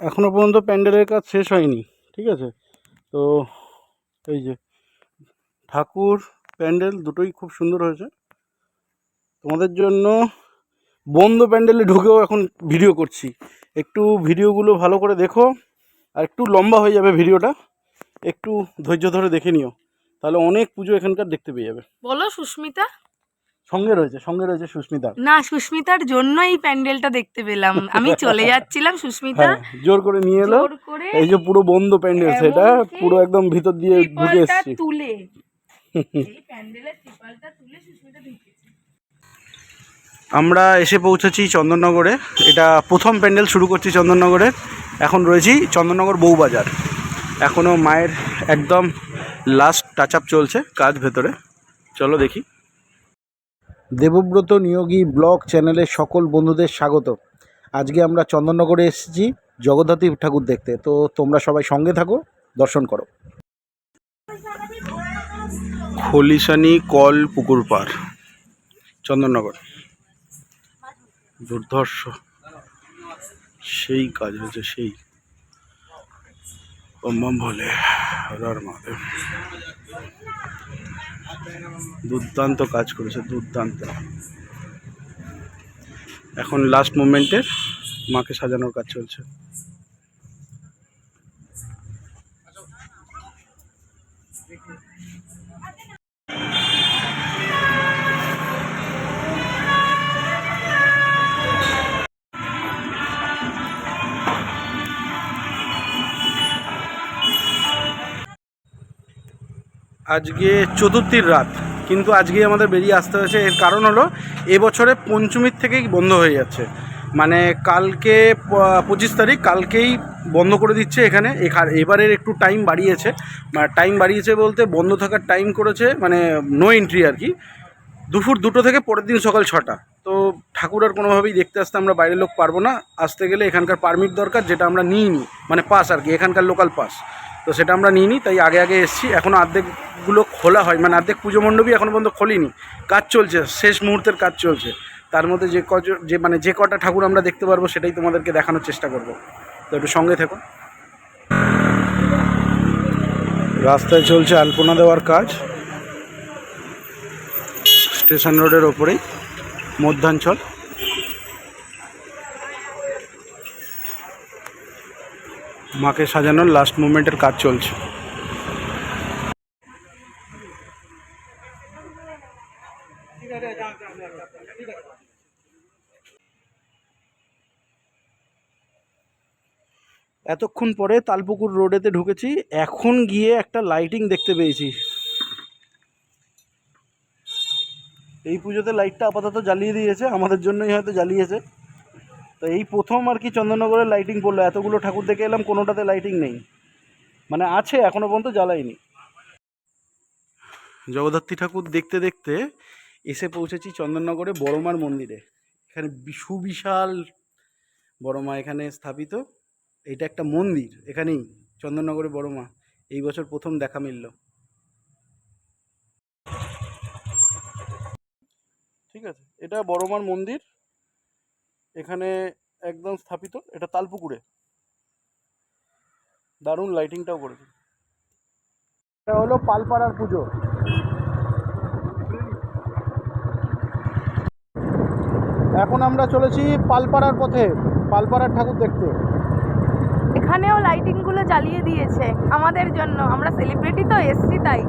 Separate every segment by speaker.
Speaker 1: এখনও পর্যন্ত প্যান্ডেলের কাজ শেষ হয়নি, ঠিক আছে? তো এই যে, ঠাকুর, প্যান্ডেল দুটোই খুব সুন্দর হয়েছে। তোমাদের জন্য বন্ধ প্যান্ডেলে ঢুকেও এখন ভিডিও করছি। একটু ভিডিওগুলো ভালো করে দেখো, আর একটু লম্বা হয়ে যাবে ভিডিওটা। একটু ধৈর্য ধরে দেখে নিও, তাহলে অনেক পুজো এখানকার দেখতে পেয়ে যাবে।
Speaker 2: বলো সুস্মিতা।
Speaker 1: সঙ্গে রয়েছে সঙ্গে রয়েছে সুস্মিতা
Speaker 2: না সুস্মিতার জন্য এই প্যান্ডেলটা দেখতে পেলাম। আমি চলে যাচ্ছিলাম সুস্মিতা।
Speaker 1: হ্যাঁ জোর করে নিয়ে এলো। এই যে পুরো বন্ধ প্যান্ডেল সেটা পুরো একদম ভিতর দিয়ে ঢুকে এসছি।
Speaker 2: তুলে। এই প্যান্ডেলের তুলে সুস্মিতা ঢুকেছে।
Speaker 1: আমরা এসে পৌঁছেছি চন্দননগরে। এটা প্রথম প্যান্ডেল শুরু করছি চন্দননগরে। এখন রয়েছি চন্দননগর বউবাজার। এখনও মায়ের একদম লাস্ট টাচ আপ চলছে কাজ ভেতরে। চলো দেখি। দেবব্রত নিয়োগী ব্লগ চ্যানেলের সকল বন্ধুদের স্বাগত। আজকে আমরা চন্দননগরে এসেছি, জগদ্ধাত্রী ঠাকুর দেখতে। তো তোমরা সবাই সঙ্গে থাকো, দর্শন করো। খলিশানি কল পুকুর পাড় চন্দননগর। দুর্ধর্ষ, সেই কাজ হয়েছে সেই। মাদেব দুর্দান্ত কাজ করেছে দুর্দান্ত। এখন লাস্ট মোমেন্টের মাকে সাজানোর কাজ চলছে। আজকে চতুর্থীর রাত, কিন্তু আজকে আমাদের বেরিয়ে আসতে হয়েছে। এর কারণ হলো, এবছরে পঞ্চমীর থেকেই বন্ধ হয়ে যাচ্ছে। মানে কালকে পঁচিশ তারিখ কালকেই বন্ধ করে দিচ্ছে এখানে। এখা- এবারের একটু টাইম বাড়িয়েছে। মানে টাইম বাড়িয়েছে বলতে বন্ধ থাকার টাইম করেছে মানে নো এন্ট্রি আর কি। দুপুর দুটো থেকে পরের দিন সকাল ছটা। তো ঠাকুর আর কোনোভাবেই দেখতে আসতে আমরা বাইরের লোক পারব না। আসতে গেলে এখানকার পারমিট দরকার, যেটা আমরা নিই নি মানে পাস আর কি, এখানকার লোকাল পাস তো সেটা আমরা নিইনি, তাই আগে আগে এসেছি। এখনও অর্ধেকগুলো খোলা হয় মানে অর্ধেক পুজো মণ্ডপই এখনও পর্যন্ত খোলিনি। কাজ চলছে, শেষ মুহূর্তের কাজ চলছে। তার মধ্যে যে কজ, যে মানে যে কটা ঠাকুর আমরা দেখতে পারব, সেটাই তোমাদেরকে দেখানোর চেষ্টা করব। তো একটু সঙ্গে থেকো। রাস্তায় চলছে আলপনা দেওয়ার কাজ। স্টেশন রোডের ওপরেই মধ্যাঞ্চল। মাকে সাজানোর লাস্ট মুমেন্টের কাজ চলছে। এতক্ষণ পরে তালপুকুর রোডেতে ঢুকেছি, এখন গিয়ে একটা লাইটিং দেখতে পেয়েছি। এই পুজোতে লাইটটা আপাতত জ্বালিয়ে দিয়েছে, আমাদের জন্যই হয়তো জ্বালিয়েছে। তো এই প্রথম আর কি চন্দননগরের লাইটিং পড়ল। এতগুলো ঠাকুর দেখে এলাম, কোনোটাতে লাইটিং নেই। মানে আছে, এখনও পর্যন্ত জ্বালাইনি জগদ্ধাত্রী ঠাকুর দেখতে দেখতে এসে পৌঁছেছি চন্দননগরে বড়মার মন্দিরে। এখানে সুবিশাল বড়মা এখানে স্থাপিত। এটা একটা মন্দির, এখানেই চন্দননগরে বড়মা। এই বছর প্রথম দেখা মিলল। ঠিক আছে, এটা বড়মার মন্দির। এখানে একদম স্থাপিত এটা তালপুকুরে। দারুণ লাইটিংটাও করেছে। এটা হলো পালপাড়ার পুজো। এখন আমরা চলেছি পালপাড়ার পথে পালপাড়ার ঠাকুর দেখতে।
Speaker 2: এখানেও লাইটিংগুলো জ্বালিয়ে দিয়েছে আমাদের জন্য আমরা সেলিব্রিটি তো এসছি তাই।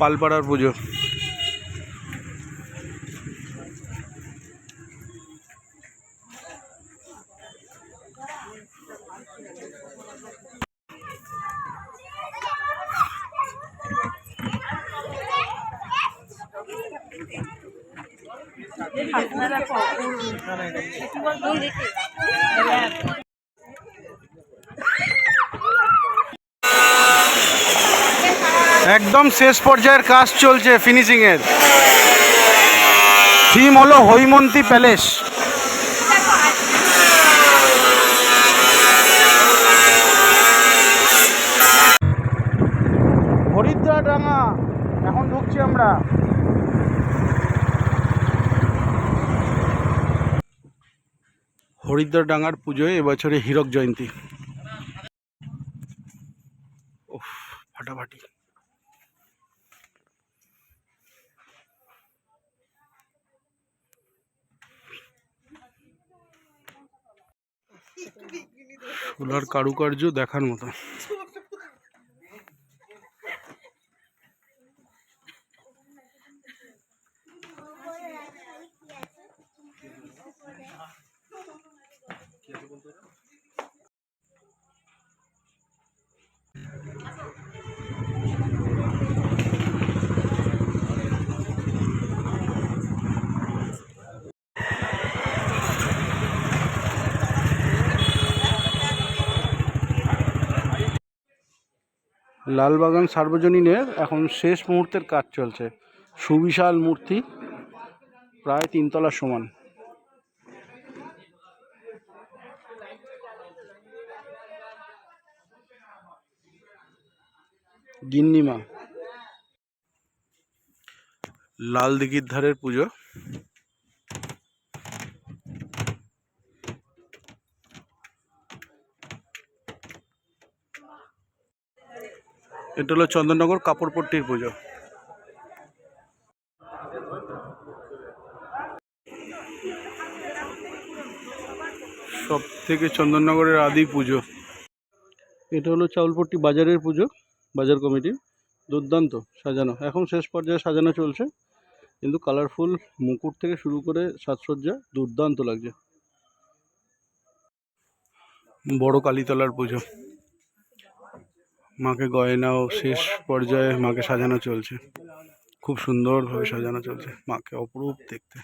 Speaker 1: পালপাড়ার পুজো। একদম শেষ পর্যায়ের কাজ চলছে ফিনিশিংয়ের। থিম হলো হৈমন্তী প্যালেস হরিদ্রা ডাঙা এখন ঢুকছি আমরা হরিদ্বার ডাঙ্গার পুজোয় এবছরে হীরক জয়ন্তী। উফ ফাটাফাটি। সোলার কারুকার্য দেখার মতো। লালবাগান সার্বজনীনের এখন শেষ মুহূর্তের কাজ চলছে। সুবিশাল মূর্তি, প্রায় তিনতলা সমান। গিন্নিমা। লাল দিঘির ধারের পুজো। এটা হলো চন্দননগর কাপড়পট্টির পুজো। সব থেকে চন্দননগরের আদি পুজো। এটা হলো চাউলপট্টি বাজারের পুজো বাজার কমিটির দুর্দান্ত সাজানো। এখন শেষ পর্যায়ে সাজানো চলছে। কিন্তু কালারফুল মুকুট থেকে শুরু করে সাজসজ্জা দুর্দান্ত লাগছে। বড় কালীতলার পুজো। মাকে গয়নাও শেষ পর্যায়ে মাকে সাজানো চলছে। খুব সুন্দরভাবে সাজানো চলছে মাকে অপরূপ দেখতে।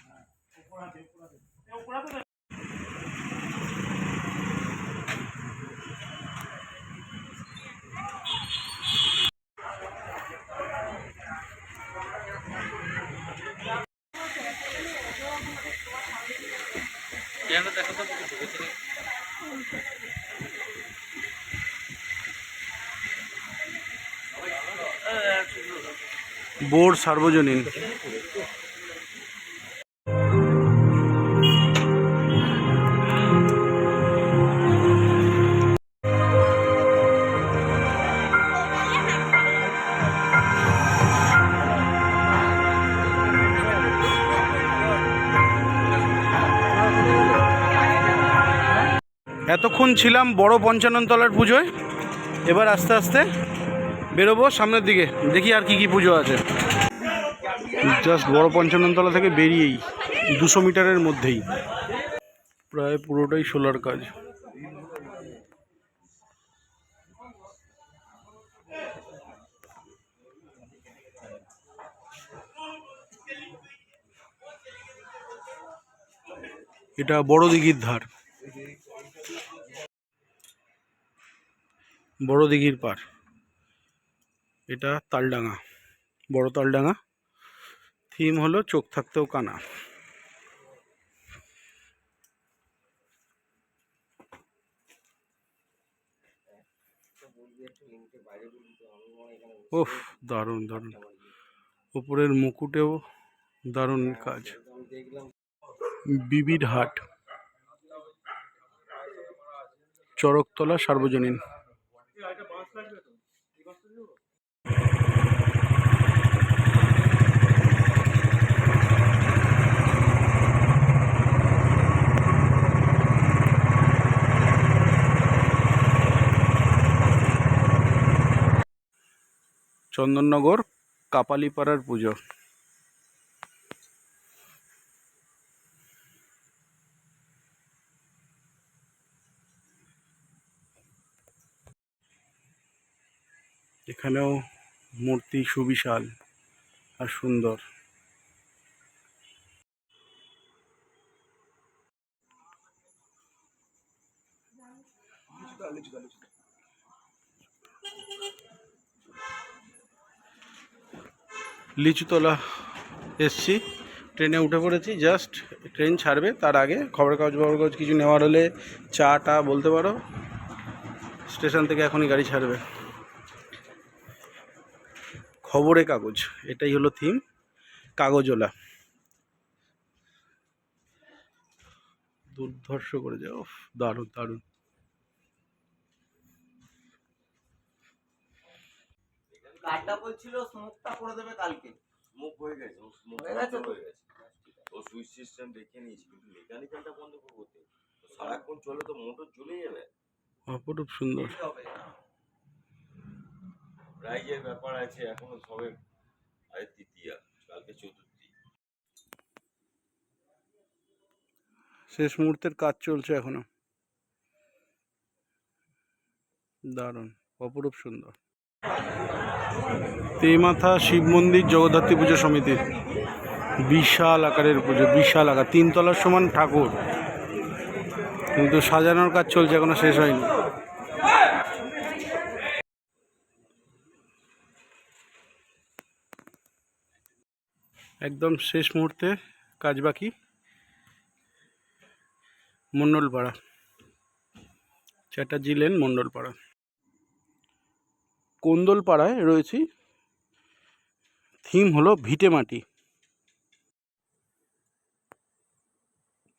Speaker 1: বোর সার্বজনীন। এতক্ষণ ছিলাম বড় পঞ্চাননতলার পুজোয়। এবার আস্তে আস্তে বেরোবো সামনের দিকে। দেখি আর কি কি পুজো আছে। জাস্ট বড় পঞ্চাননতলা থেকে বেরিয়েই দুশো মিটারের মধ্যেই। প্রায় পুরোটাই সোলার কাজ। এটা বড় দিঘির ধার। বড় দিঘির পার। এটা তালডাঙ্গা। বড় তালডাঙ্গা। থিম হলো চোখ থাকতেও কানা। ওফ দারুণ দারুণ। উপরের মুকুটেও দারুণ কাজ। বিবির হাট। চরকতলা সার্বজনীন। চন্দননগর কাপালিপাড়ার পুজো। এখানেও মূর্তি সুবিশাল আর সুন্দর। লিচুতলা এসছি। ট্রেনে উঠে পড়েছি জাস্ট ট্রেন ছাড়বে তার আগে খবরের কাগজ খবরের কাগজ কিছু নেওয়ার হলে চা টা বলতে পারো। স্টেশন থেকে এখনই গাড়ি ছাড়বে। খবরে কাগজ এটাই হলো থিম কাগজওলা দুর্ধর্ষ করে উফ, দারুণ দারুণ।
Speaker 3: কাটা বলছিল স্মোকটা করে দেবে কালকে।
Speaker 4: মুখ হয়ে গেছে ও মুখ
Speaker 3: হয়ে গেছে
Speaker 4: হয়ে গেছে। ও সুইচ সিস্টেম দেখে নিয়েছি কিন্তু মেকানিক্যালটা বন্ধ করব তো। সারাক্ষণ চলে তো মোটর চলে যাবে।
Speaker 1: অপরূপ সুন্দর।
Speaker 3: কি
Speaker 4: প্রাইজের ব্যাপার আছে এখনও সবে আজ তৃতীয়া কালকে চতুর্থী।
Speaker 1: শেষ মুহূর্তের কাজ চলছে এখনও। দারুণ অপরূপ সুন্দর। তেমাথা শিব মন্দির, জগদ্ধাত্রী পুজো সমিতি। বিশাল আকারের পুজো, বিশাল আকার, তিনতলার সমান ঠাকুর। কিন্তু সাজানোর কাজ চলছে, এখনও শেষ হয়নি। একদম শেষ মুহূর্তে কাজ বাকি। মণ্ডলপাড়া চ্যাটার্জি লেন মণ্ডলপাড়া কোন্দলপাড়ায় রয়েছি। থিম হলো ভিটে মাটি।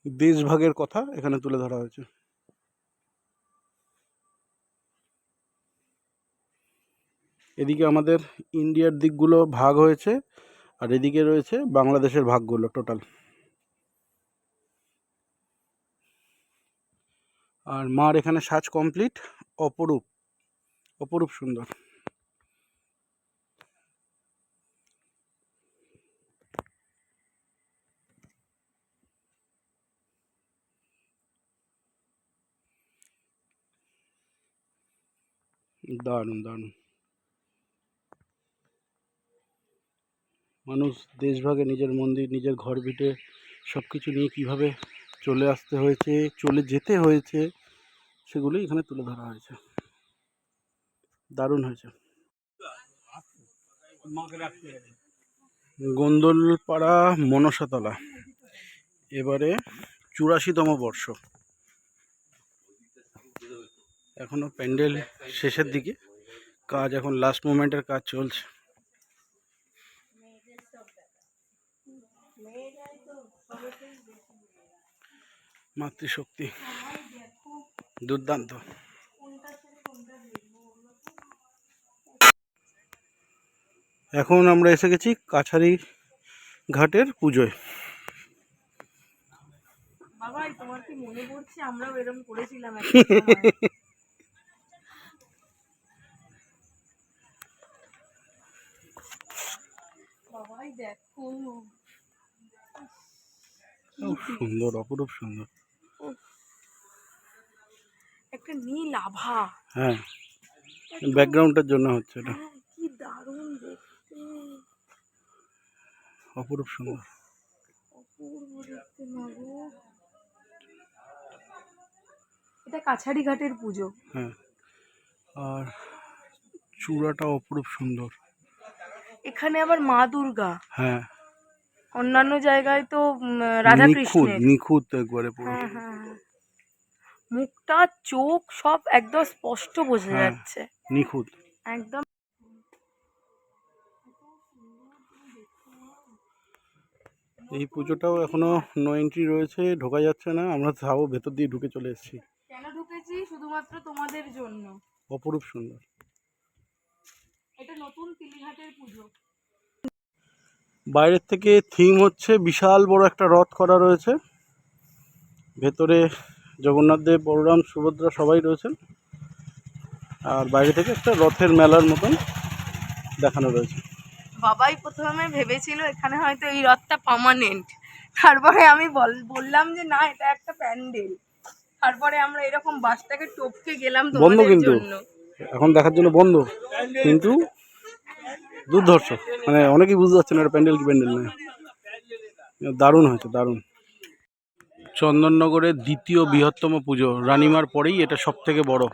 Speaker 1: দেশভাগের কথা এখানে তুলে ধরা হয়েছে। এদিকে আমাদের ইন্ডিয়ার দিকগুলো ভাগ হয়েছে আর এদিকে রয়েছে বাংলাদেশের ভাগগুলো টোটাল। আর মার এখানে সাজ কমপ্লিট, অপরূপ অপরূপ সুন্দর। দারুণ দারুণ। মানুষ দেশভাগে নিজের মন্দির, নিজের ঘর ভিটে সব কিছু নিয়ে কীভাবে চলে আসতে হয়েছে, চলে যেতে হয়েছে, সেগুলি এখানে তুলে ধরা হয়েছে। দারুণ হয়েছে। গোন্দলপাড়া মনসাতলা। এবারে চুরাশিতম বর্ষ। এখনও প্যান্ডেল শেষের দিকে। কাজ এখন লাস্ট মোমেন্টের কাজ চলছে। মাতৃশক্তি। দুর্দান্ত। এখন আমরা এসে গেছি কাছারি ঘাটের পুজোয়।
Speaker 2: বাবাই তোমার কি মনে পড়ছে? আমরাও এরকম করেছিলাম একটা দেখো।
Speaker 1: সুন্দর অপরূপ সুন্দর।
Speaker 2: একটা নীল আভা।
Speaker 1: হ্যাঁ ব্যাকগ্রাউন্ডের জন্য হচ্ছে এটা।
Speaker 2: হ্যাঁ, কি দারুণ দেখতে।
Speaker 1: অপরূপ সুন্দর।
Speaker 2: অপূর্ব দেখতে না গো। এটা কাছারি ঘাটের পুজো।
Speaker 1: হ্যাঁ আর চূড়াটা অপরূপ সুন্দর।
Speaker 2: এখানে আবার মা দুর্গা।
Speaker 1: হ্যাঁ।
Speaker 2: অন্যান্য জায়গায় তো রাধা কৃষ্ণের।
Speaker 1: নিখুঁত একবারে পুরো
Speaker 2: হ্যাঁ হ্যাঁ হ্যাঁ। মুখটা চোখ সব একদম স্পষ্ট বোঝা। যাচ্ছে।
Speaker 1: নিখুঁত।
Speaker 2: একদম।
Speaker 1: এই পুজোটাও এখনও নো এন্ট্রি রয়েছে ঢোকা যাচ্ছে না। আমরা তাও ভেতর দিয়ে ঢুকে চলে এসেছি।
Speaker 2: কেন ঢুকেছি? শুধুমাত্র তোমাদের জন্য।
Speaker 1: অপরূপ সুন্দর।
Speaker 2: এটা নতুন তিলিঘাটের পুজো।
Speaker 1: বাইরের থেকে থিম হচ্ছে বিশাল বড় একটা রথ করা রয়েছে। ভেতরে জগন্নাথ দেব বলরাম সুভদ্রা সবাই রয়েছেন। আর বাইরে থেকে একটা রথের মেলার মতন দেখানো রয়েছে।
Speaker 2: বাবাই প্রথমে ভেবেছিল এখানে হয়তো এই রথটা পার্মানেন্ট তারপরে আমি বল- বললাম যে না এটা একটা প্যান্ডেল। তারপরে আমরা এরকম বাসটাকে টপকে গেলাম তোমাদের জন্য।
Speaker 1: এখন দেখার জন্য বন্ধ, কিন্তু দুর্ধর্ষ। মানে অনেকেই বুঝতে পারছেন এটা প্যান্ডেল কি প্যান্ডেল নেই দারুণ হয়েছে, দারুণ। চন্দননগরের দ্বিতীয় বৃহত্তম পুজো, রানিমার পরেই এটা সব থেকে বড়।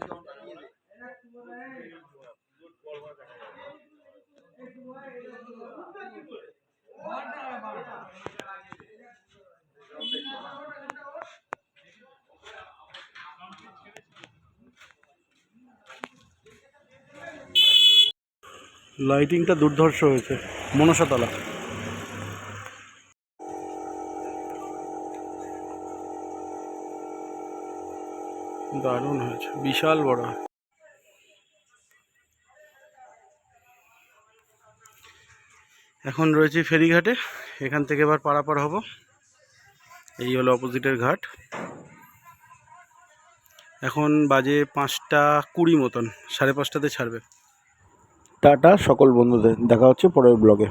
Speaker 1: লাইটিংটা দুর্ধর্ষ হয়েছে। মনসাতলা দারুণ হয়েছে। বিশাল বড়। এখন রয়েছে ফেরিঘাটে। এখান থেকে এবার পারাপার হব। এই হলো অপোজিটের ঘাট। এখন বাজে পাঁচটা কুড়ি মতন, সাড়ে পাঁচটাতে ছাড়বে। টাটা সকল বন্ধুদের দেখা হচ্ছে পরের ব্লগে।